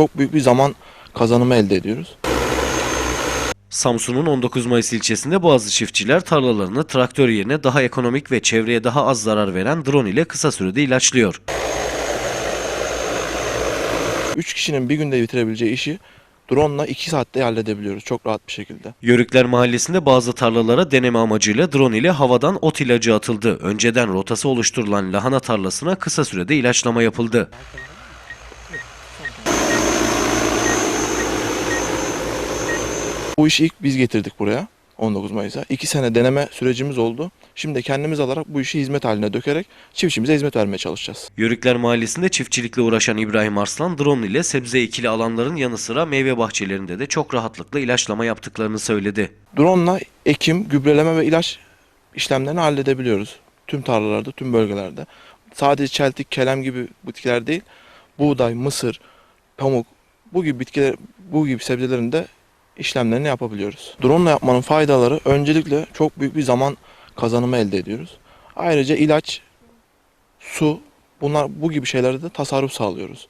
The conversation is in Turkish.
çok büyük bir zaman kazanımı elde ediyoruz. Samsun'un 19 Mayıs ilçesinde bazı çiftçiler tarlalarını traktör yerine daha ekonomik ve çevreye daha az zarar veren drone ile kısa sürede ilaçlıyor. 3 kişinin bir günde bitirebileceği işi drone ile 2 saatte halledebiliyoruz çok rahat bir şekilde. Yörükler Mahallesi'nde bazı tarlalara deneme amacıyla drone ile havadan ot ilacı atıldı. Önceden rotası oluşturulan lahana tarlasına kısa sürede ilaçlama yapıldı. Bu işi ilk biz getirdik buraya 19 Mayıs'a. 2 sene deneme sürecimiz oldu. Şimdi kendimiz alarak bu işi hizmet haline dökerek çiftçimize hizmet vermeye çalışacağız. Yörükler Mahallesi'nde çiftçilikle uğraşan İbrahim Arslan drone ile sebze ekili alanların yanı sıra meyve bahçelerinde de çok rahatlıkla ilaçlama yaptıklarını söyledi. Drone ile ekim, gübreleme ve ilaç işlemlerini halledebiliyoruz. Tüm tarlalarda, tüm bölgelerde. Sadece çeltik, kelem gibi bitkiler değil, buğday, mısır, pamuk bu gibi bitkiler, bu gibi sebzelerin de işlemlerini yapabiliyoruz. Drone ile yapmanın faydaları öncelikle çok büyük bir zaman kazanımı elde ediyoruz. Ayrıca ilaç, su bunlar bu gibi şeylerde de tasarruf sağlıyoruz.